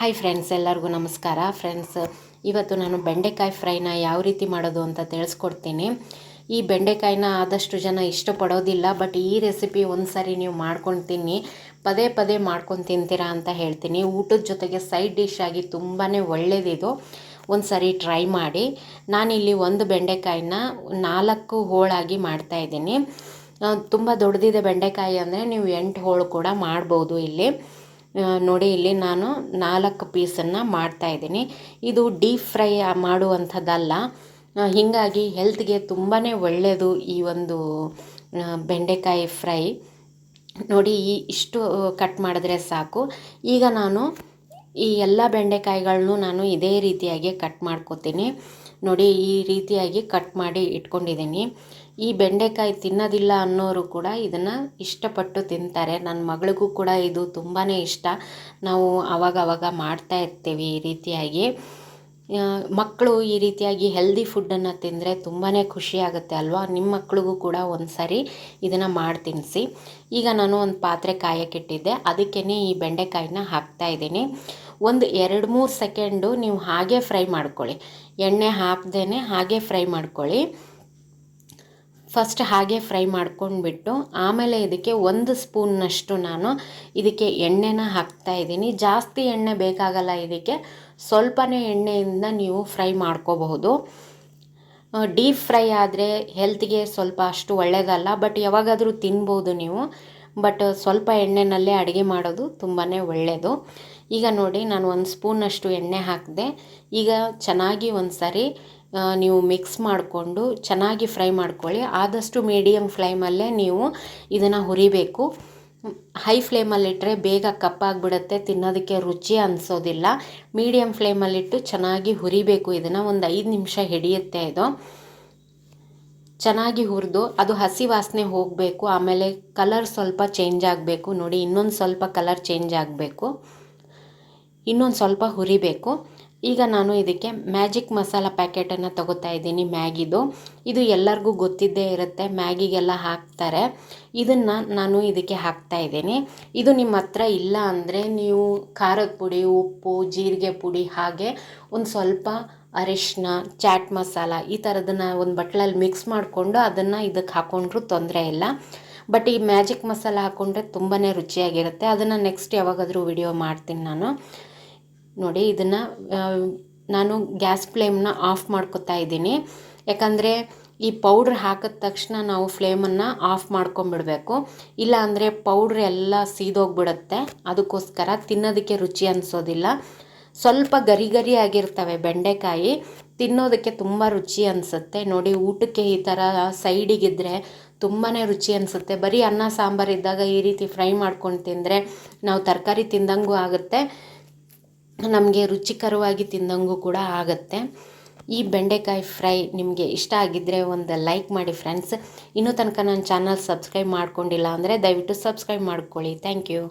Hi friends ಎಲ್ಲರಿಗೂ ನಮಸ್ಕಾರ. Friends ಇವತ್ತು ನಾನು ಬೆಂಡೆಕಾಯಿ ಫ್ರೈನ ಯಾವ ರೀತಿ ಮಾಡೋದು ಅಂತ ತಿಳಿಸ್ಕೊಡ್ತೀನಿ. ಈ ಬೆಂಡೆಕಾಯಿನ ಆದಷ್ಟು ಜನ ಇಷ್ಟಪಡೋದಿಲ್ಲ ಬಟ್ ಈ ರೆಸಿಪಿ ಒಂದು ಸಾರಿ ನೀವು ಮಾಡ್ಕೊಂಡು ತಿನ್ನಿ ಪದೇ ಪದೇ ಮಾಡ್ಕೊಂಡು ತಿಂತೀರಾ ಅಂತ ಹೇಳ್ತೀನಿ. ಊಟದ ಜೊತೆಗೆ ಸೈಡ್ ಡಿಶ್ ಆಗಿ ತುಂಬಾ ಒಳ್ಳೆಯದಿದು ಒಂದು ಸಾರಿ ಟ್ರೈ ಮಾಡಿ. ನಾನಿಲ್ಲಿ ಒಂದು ಬೆಂಡೆಕಾಯಿನ ನಾಲ್ಕು ಹೋಳಾಗಿ ಮಾಡ್ತಾಯಿದ್ದೀನಿ ತುಂಬ ದೊಡ್ಡದಿದೆ ಬೆಂಡೆಕಾಯಿ ಅಂದರೆ ನೀವು ಎಂಟು ಹೋಳು ಕೂಡ ಮಾಡ್ಬೋದು ಇಲ್ಲಿ. ನೋಡಿ, ಇಲ್ಲಿ ನಾನು ನಾಲ್ಕು ಪೀಸನ್ನು ಮಾಡ್ತಾಯಿದ್ದೀನಿ ಇದು ಡೀಪ್ ಫ್ರೈ ಮಾಡುವಂಥದ್ದಲ್ಲ. ಹೀಗಾಗಿ ಹೆಲ್ತ್ಗೆ ತುಂಬಾ ಒಳ್ಳೆಯದು ಈ ಒಂದು ಬೆಂಡೆಕಾಯಿ ಫ್ರೈ. ನೋಡಿ, ಈ ಇಷ್ಟು ಕಟ್ ಮಾಡಿದ್ರೆ ಸಾಕು. ಈಗ ನಾನು ಈ ಎಲ್ಲ ಬೆಂಡೆಕಾಯಿಗಳನ್ನೂ ನಾನು ಇದೇ ರೀತಿಯಾಗಿ ಕಟ್ ಮಾಡ್ಕೋತೀನಿ. ನೋಡಿ ಈ ರೀತಿಯಾಗಿ ಕಟ್ ಮಾಡಿ ಇಟ್ಕೊಂಡಿದ್ದೀನಿ. ಈ ಬೆಂಡೆಕಾಯಿ ತಿನ್ನೋದಿಲ್ಲ ಅನ್ನೋರು ಕೂಡ ಇದನ್ನು ಇಷ್ಟಪಟ್ಟು ತಿಂತಾರೆ. ನನ್ನ ಮಗಳಿಗೂ ಕೂಡ ಇದು ತುಂಬಾ ಇಷ್ಟ. ನಾವು ಅವಾಗವಾಗ ಅವಾಗ ಮಾಡ್ತಾ ಇರ್ತೀವಿ ಈ ರೀತಿಯಾಗಿ. ಮಕ್ಕಳು ಈ ರೀತಿಯಾಗಿ ಹೆಲ್ದಿ ಫುಡ್ಡನ್ನು ತಿಂದರೆ ತುಂಬಾ ಖುಷಿಯಾಗುತ್ತೆ ಅಲ್ವಾ? ನಿಮ್ಮ ಮಕ್ಳಿಗೂ ಕೂಡ ಒಂದು ಸಾರಿ ಇದನ್ನು ಮಾಡಿ ತಿನ್ನಿಸಿ ಈಗ ನಾನು ಒಂದು ಪಾತ್ರೆ ಕಾಯಕ್ಕಿಟ್ಟಿದ್ದೆ ಅದಕ್ಕೇ ಈ ಬೆಂಡೆಕಾಯಿನ ಹಾಕ್ತಾಯಿದ್ದೀನಿ ಒಂದು ಎರಡು ಮೂರು ಸೆಕೆಂಡು ನೀವು ಹಾಗೆ ಫ್ರೈ ಮಾಡ್ಕೊಳ್ಳಿ. ಎಣ್ಣೆ ಹಾಕ್ದೇ ಹಾಗೆ ಫ್ರೈ ಮಾಡ್ಕೊಳ್ಳಿ. ಫಸ್ಟ್ ಹಾಗೆ ಫ್ರೈ ಮಾಡ್ಕೊಂಡ್ಬಿಟ್ಟು ಆಮೇಲೆ ಇದಕ್ಕೆ ಒಂದು ಸ್ಪೂನ್ನಷ್ಟು ನಾನು ಇದಕ್ಕೆ ಎಣ್ಣೆನ ಹಾಕ್ತಾ ಇದ್ದೀನಿ. ಜಾಸ್ತಿ ಎಣ್ಣೆ ಬೇಕಾಗಲ್ಲ ಇದಕ್ಕೆ. ಸ್ವಲ್ಪನೇ ಎಣ್ಣೆಯಿಂದ ನೀವು ಫ್ರೈ ಮಾಡ್ಕೋಬಹುದು. ಡೀಪ್ ಫ್ರೈ ಆದರೆ ಹೆಲ್ತ್ಗೆ ಸ್ವಲ್ಪ ಅಷ್ಟು ಒಳ್ಳೆಯದಲ್ಲ ಬಟ್ ಯಾವಾಗಾದರೂ ತಿನ್ಬೋದು ನೀವು. ಬಟ್ ಸ್ವಲ್ಪ ಎಣ್ಣೆನಲ್ಲೇ ಅಡುಗೆ ಮಾಡೋದು ತುಂಬಾ ಒಳ್ಳೆಯದು ಈಗ ನೋಡಿ ನಾನು ಒಂದು ಸ್ಪೂನಷ್ಟು ಎಣ್ಣೆ ಹಾಕಿದೆ. ಈಗ ಚೆನ್ನಾಗಿ ಒಂದು ಸಾರಿ ನೀವು ಮಿಕ್ಸ್ ಮಾಡಿಕೊಂಡು ಚೆನ್ನಾಗಿ ಫ್ರೈ ಮಾಡ್ಕೊಳ್ಳಿ. ಆದಷ್ಟು ಮೀಡಿಯಮ್ ಫ್ಲೇಮಲ್ಲೇ ನೀವು ಇದನ್ನು ಹುರಿಬೇಕು. ಹೈ ಫ್ಲೇಮಲ್ಲಿಟ್ಟರೆ ಬೇಗ ಕಪ್ಪಾಗಿಬಿಡುತ್ತೆ, ತಿನ್ನೋದಕ್ಕೆ ರುಚಿ ಅನಿಸೋದಿಲ್ಲ. ಮೀಡಿಯಮ್ ಫ್ಲೇಮಲ್ಲಿಟ್ಟು ಚೆನ್ನಾಗಿ ಹುರಿಬೇಕು ಇದನ್ನು. ಒಂದು ಐದು ನಿಮಿಷ ಹಿಡಿಯುತ್ತೆ ಇದು. ಚೆನ್ನಾಗಿ ಹುರಿದು ಅದು ಹಸಿ ವಾಸನೆ ಹೋಗಬೇಕು, ಆಮೇಲೆ ಕಲರ್ ಸ್ವಲ್ಪ ಚೇಂಜ್ ಆಗಬೇಕು. ನೋಡಿ, ಇನ್ನೊಂದು ಸ್ವಲ್ಪ ಕಲರ್ ಚೇಂಜ್ ಆಗಬೇಕು. ಇನ್ನೊಂದು ಸ್ವಲ್ಪ ಹುರಿಬೇಕು. ಈಗ ನಾನು ಇದಕ್ಕೆ ಮ್ಯಾಜಿಕ್ ಮಸಾಲ ಪ್ಯಾಕೆಟನ್ನು ತಗೋತಾ ಇದ್ದೀನಿ ಮ್ಯಾಗಿದು. ಇದು ಎಲ್ಲರಿಗೂ ಗೊತ್ತಿದ್ದೇ ಇರುತ್ತೆ, ಮ್ಯಾಗಿಗೆಲ್ಲ ಹಾಕ್ತಾರೆ. ಇದನ್ನು ನಾನು ಇದಕ್ಕೆ ಹಾಕ್ತಾ ಇದ್ದೀನಿ. ಇದು ನಿಮ್ಮ ಹತ್ರ ಇಲ್ಲ ಅಂದರೆ ನೀವು ಖಾರದ ಪುಡಿ, ಉಪ್ಪು, ಜೀರಿಗೆ ಪುಡಿ ಹಾಗೆ ಒಂದು ಸ್ವಲ್ಪ ಅರಿಶಿನ ಚಾಟ್ ಮಸಾಲ ಈ ಥರದನ್ನು ಒಂದು ಬಟ್ಲಲ್ಲಿ ಮಿಕ್ಸ್ ಮಾಡಿಕೊಂಡು ಅದನ್ನು ಇದಕ್ಕೆ ಹಾಕ್ಕೊಂಡ್ರೂ ತೊಂದರೆ ಇಲ್ಲ. ಬಟ್ ಈ ಮ್ಯಾಜಿಕ್ ಮಸಾಲ ಹಾಕ್ಕೊಂಡ್ರೆ ತುಂಬಾ ರುಚಿಯಾಗಿರುತ್ತೆ. ಅದನ್ನು ನೆಕ್ಸ್ಟ್ ಯಾವಾಗಾದರೂ ವಿಡಿಯೋ ಮಾಡ್ತೀನಿ ನಾನು. ನೋಡಿ ಇದನ್ನು ನಾನು ಗ್ಯಾಸ್ ಫ್ಲೇಮ್ನ ಆಫ್ ಮಾಡ್ಕೊತಾ ಇದ್ದೀನಿ. ಯಾಕಂದರೆ ಈ ಪೌಡ್ರ್ ಹಾಕಿದ ತಕ್ಷಣ ನಾವು ಫ್ಲೇಮನ್ನು ಆಫ್ ಮಾಡ್ಕೊಂಬಿಡಬೇಕು. ಇಲ್ಲ ಅಂದರೆ ಪೌಡ್ರ್ ಎಲ್ಲ ಸೀದೋಗ್ಬಿಡುತ್ತೆ. ಅದಕ್ಕೋಸ್ಕರ ತಿನ್ನೋದಕ್ಕೆ ರುಚಿ ಅನಿಸೋದಿಲ್ಲ. ಸ್ವಲ್ಪ ಗರಿ ಗರಿ ಆಗಿರ್ತವೆ ಬೆಂಡೆಕಾಯಿ. ತಿನ್ನೋದಕ್ಕೆ ತುಂಬ ರುಚಿ ಅನಿಸುತ್ತೆ. ನೋಡಿ, ಊಟಕ್ಕೆ ಈ ಥರ ಸೈಡಿಗಿದ್ರೆ ತುಂಬಾ ರುಚಿ ಅನಿಸುತ್ತೆ. ಬರೀ ಅನ್ನ, ಸಾಂಬಾರು ಇದ್ದಾಗ ಈ ರೀತಿ ಫ್ರೈ ಮಾಡ್ಕೊಂಡು ತಿಂದರೆ ನಾವು ತರಕಾರಿ ತಿಂದಂಗೂ ಆಗುತ್ತೆ. ನಮಗೆ ರುಚಿಕರವಾಗಿ ತಿಂದಂಗೂ ಕೂಡ ಆಗುತ್ತೆ. ಈ ಬೆಂಡೆಕಾಯಿ ಫ್ರೈ ನಿಮಗೆ ಇಷ್ಟ ಆಗಿದ್ದರೆ ಒಂದು ಲೈಕ್ ಮಾಡಿ ಫ್ರೆಂಡ್ಸ್. ಇನ್ನೂ ತನಕ ನನ್ನ ಚಾನಲ್ ಸಬ್ಸ್ಕ್ರೈಬ್ ಮಾಡ್ಕೊಂಡಿಲ್ಲ ಅಂದರೆ ದಯವಿಟ್ಟು ಸಬ್ಸ್ಕ್ರೈಬ್ ಮಾಡ್ಕೊಳ್ಳಿ. Thank you.